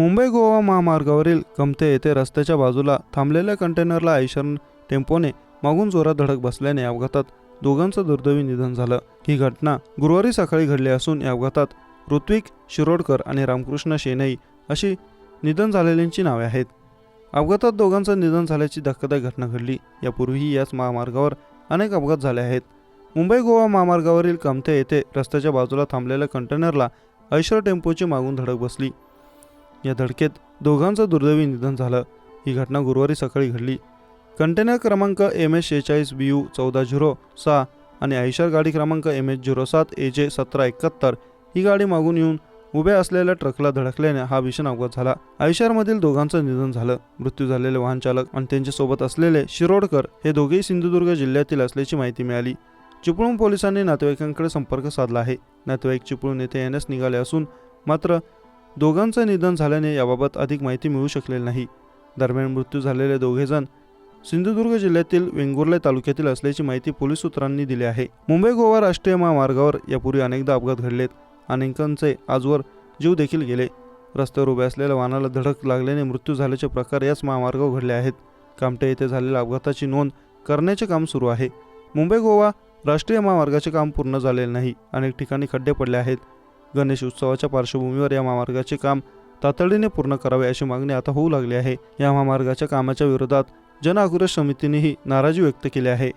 मुंबई गोवा महामार्गावरील कमते येथे रस्त्याच्या बाजूला थांबलेल्या कंटेनरला आयशर टेम्पोने मागून जोरात धडक बसल्याने अपघातात दोघांचं दुर्दैवी निधन झालं. ही घटना गुरुवारी सकाळी घडली असून या अपघातात ऋत्विक शिरोडकर आणि रामकृष्ण शेनई अशी निधन झालेल्यांची नावे आहेत. अपघातात दोघांचं निधन झाल्याची धक्कादायक घटना घडली. यापूर्वीही याच महामार्गावर अनेक अपघात झाले आहेत. मुंबई गोवा महामार्गावरील कमते येथे रस्त्याच्या बाजूला थांबलेल्या कंटेनरला ऐशर टेम्पोची मागून धडक बसली. या धडकेत दोघांचं दुर्दैवी निधन झालं. ही घटना गुरुवारी सकाळी घडली. कंटेनर क्रमांक एम एस शेहेचाळीस बी यू चौदा झिरो सहा आणि आयशर गाडी क्रमांक एम एच झिरो सात ए जे सतरा एकाहत्तर ही गाडी मागून येऊन उभ्या असलेल्या ट्रकला धडकल्याने हा भीषण अपघात झाला. आयशरमधील दोघांचं निधन झालं. मृत्यू झालेले वाहन चालक आणि त्यांच्यासोबत असलेले शिरोडकर हे दोघेही सिंधुदुर्ग जिल्ह्यातील असल्याची माहिती मिळाली. चिपळूण पोलिसांनी नातेवाईकांकडे संपर्क साधला आहे. नातेवाईक चिपळूण येथे येण्यास निघाले असून मात्र दोघांचं निधन झाल्याने याबाबत अधिक माहिती मिळू शकलेली नाही. दरम्यान मृत्यू झालेले दोघेजण सिंधुदुर्ग जिल्ह्यातील वेंगुर्ले तालुक्यातील असल्याची माहिती पोलीस सूत्रांनी दिली आहे. मुंबई गोवा राष्ट्रीय महामार्गावर यापूर्वी अनेकदा अपघात घडलेत. अनेकांचे आजवर जीव देखील गेले. रस्त्यावर उभ्या असलेल्या वाहनाला धडक लागल्याने मृत्यू झाल्याचे प्रकार याच महामार्गावर घडले आहेत. कामटे येथे झालेल्या अपघाताची नोंद करण्याचे काम सुरू आहे. मुंबई गोवा राष्ट्रीय महामार्गाचे काम पूर्ण झालेले नाही. अनेक ठिकाणी खड्डे पडले आहेत. गणेश उत्सवाच्या पार्श्वभूमीवर या महामार्गाचे काम तातडीने पूर्ण करावे अशी मागणी आता होऊ लागली आहे. या महामार्गाच्या कामाच्या विरोधात जन आक्रोश समितीनेही नाराजी व्यक्त केली आहे.